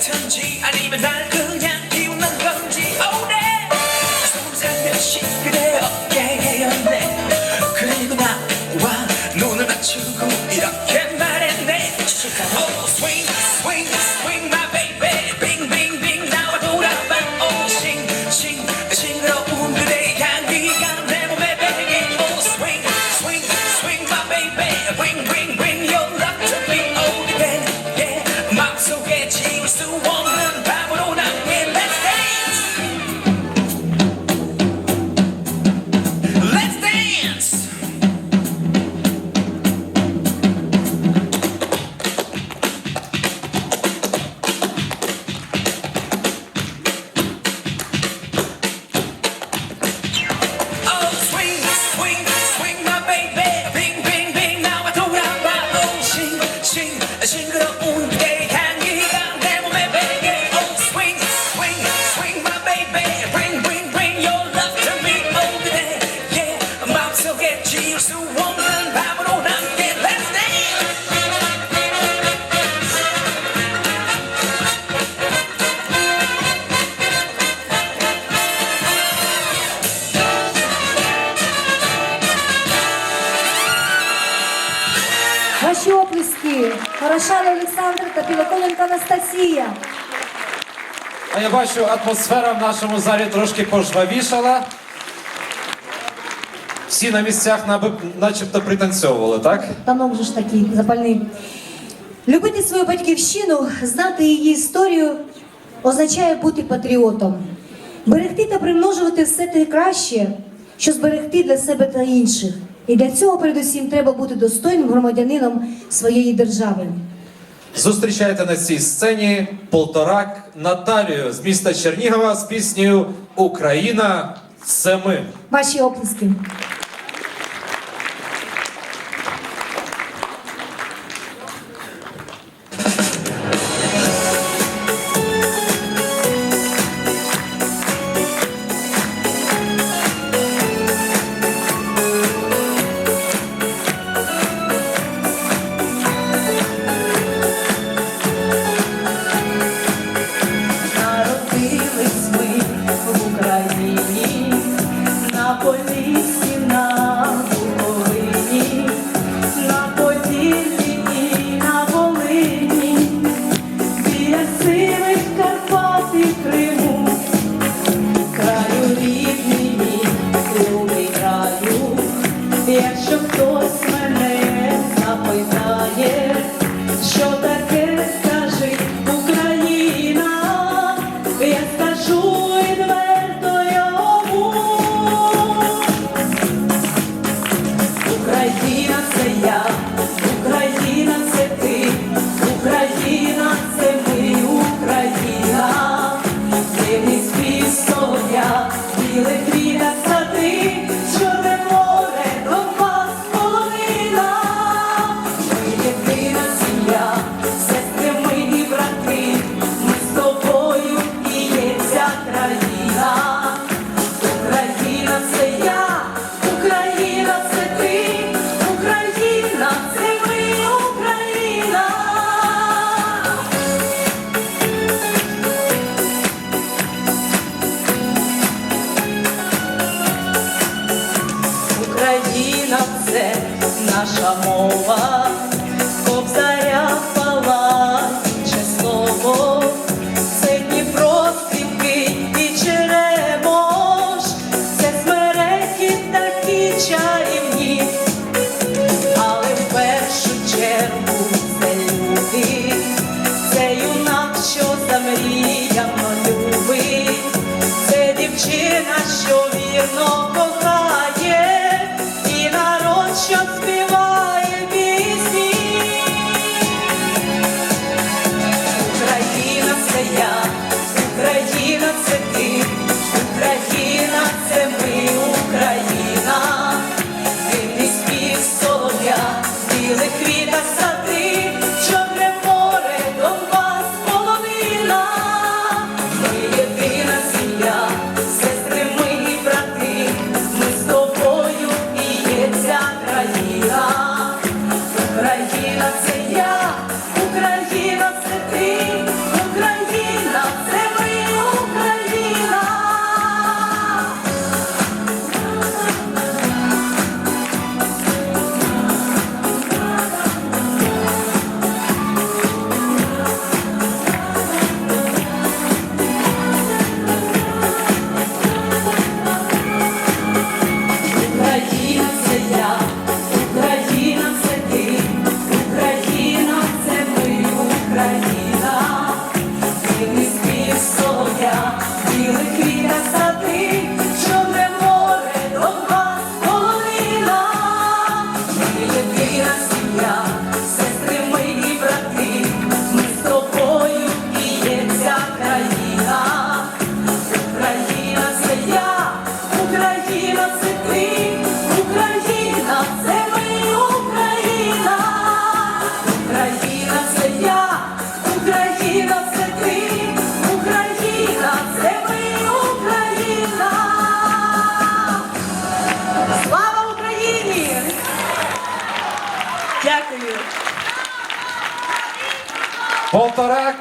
같은지 아니면 날 Анастасія. А я бачу, атмосфера в нашому залі трошки пожвавішала. Всі на місцях наби, начебто пританцьовували, так? Танок же ж такий запальний. Любити свою батьківщину, знати її історію означає бути патріотом, берегти та примножувати все те краще, що зберегти для себе та інших. І для цього, передусім, треба бути достойним громадянином своєї держави. Зустрічайте на цій сцені Полторак Наталію з міста Чернігова з піснею Україна це ми. Ваші оплески. красивих Карпат і Криму, краю рідний мій, краю, якщо хтось мене запитає, що таке скажи Україна, я скажу відверто йому. Україна це я, Україна це. Još je vjerno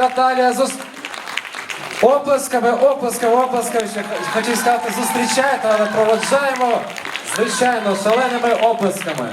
Наталія зус... Оплесками, оплесками, оплесками. Ще х- хотів сказати, зустрічайте, але проводжаємо, звичайно, шаленими оплесками.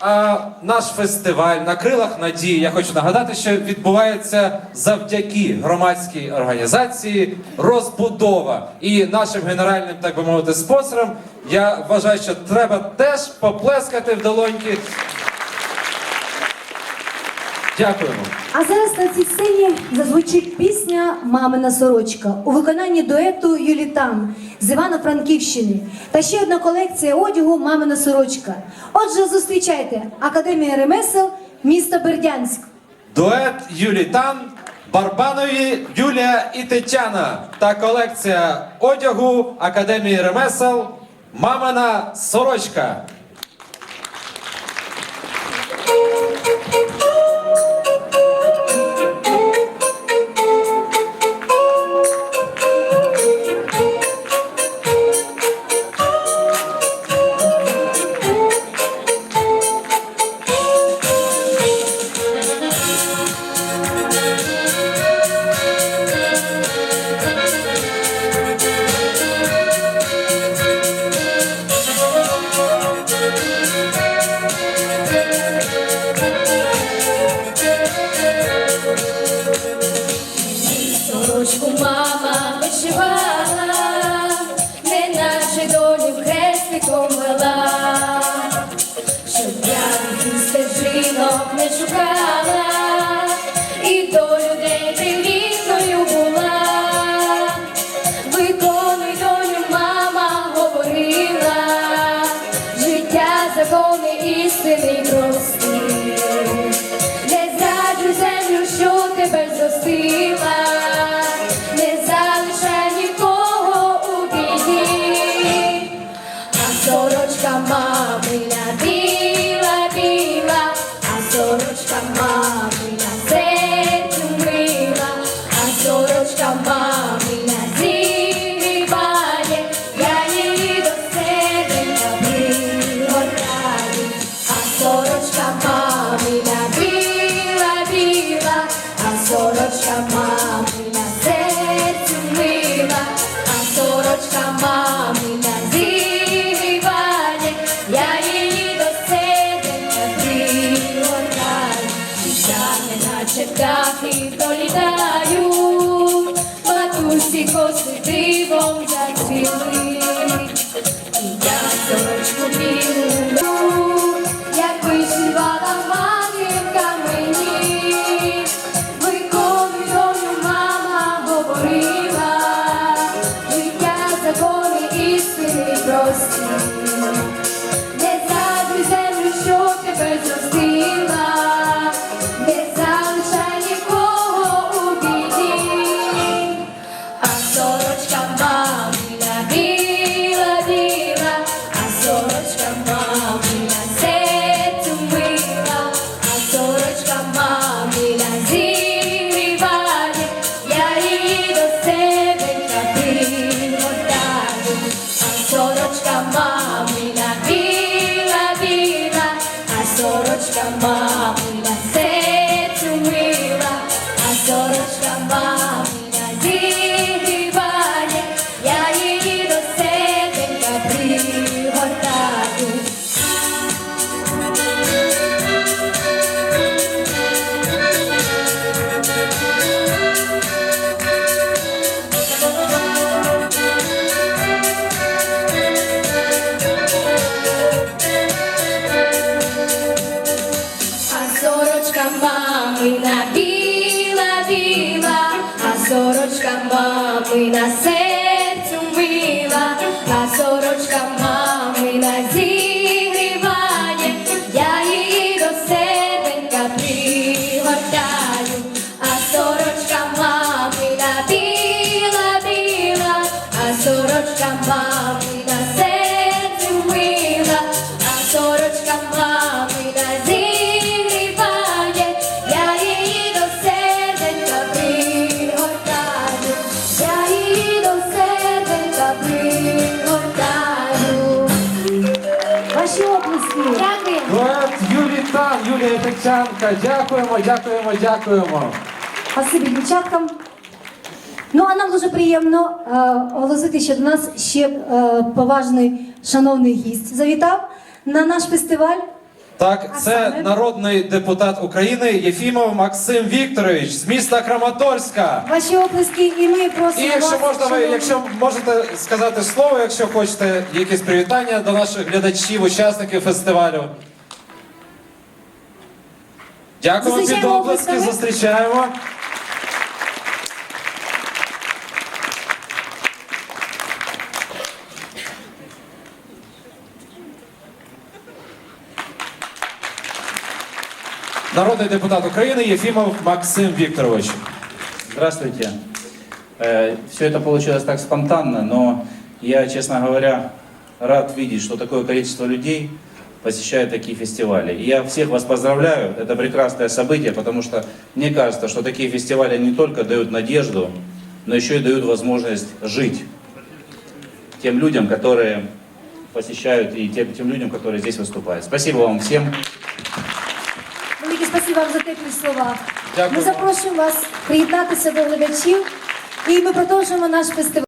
А наш фестиваль на крилах надії. Я хочу нагадати, що відбувається завдяки громадській організації розбудова і нашим генеральним, так би мовити, спонсорам. Я вважаю, що треба теж поплескати в долоньки. Дякуємо. А зараз на цій сцені зазвучить пісня Мамина сорочка у виконанні дуету Юлітан з Івано-Франківщини та ще одна колекція одягу Мамина сорочка. Отже, зустрічайте Академія ремесел міста Бердянськ. Дует Юлі Тан, Барбанові Юлія і Тетяна та колекція одягу Академії ремесел Мамина сорочка. Коси дивом зацвіли. І я сорочку білу, Тетянка. Дякуємо, дякуємо, дякуємо. Спасибі дівчаткам. Ну а нам дуже приємно е, оголосити, що до нас ще е, поважний шановний гість завітав на наш фестиваль. Так, це народний депутат України Єфімов Максим Вікторович з міста Краматорська. Ваші оплески, і ми І якщо вас, можна, ви, шановні- якщо можете сказати слово, якщо хочете якесь привітання до наших глядачів, учасників фестивалю. Дякуємо під Зустрічаємо оплески, зустрічаємо. Народний депутат України Єфімов Максим Вікторович. Здравствуйте. Все это получилось так спонтанно, но я, честно говоря, рад видеть, что такое количество людей посещает такие фестивали. И я всех вас поздравляю, это прекрасное событие, потому что мне кажется, что такие фестивали не только дают надежду, но еще и дают возможность жить тем людям, которые посещают, и тем, тем людям, которые здесь выступают. Спасибо вам всем. Велике спасибо вам за теплі слова. Дякую Ми вам. запрошуємо вас приєднатися до глядачів, і ми продовжуємо наш фестиваль.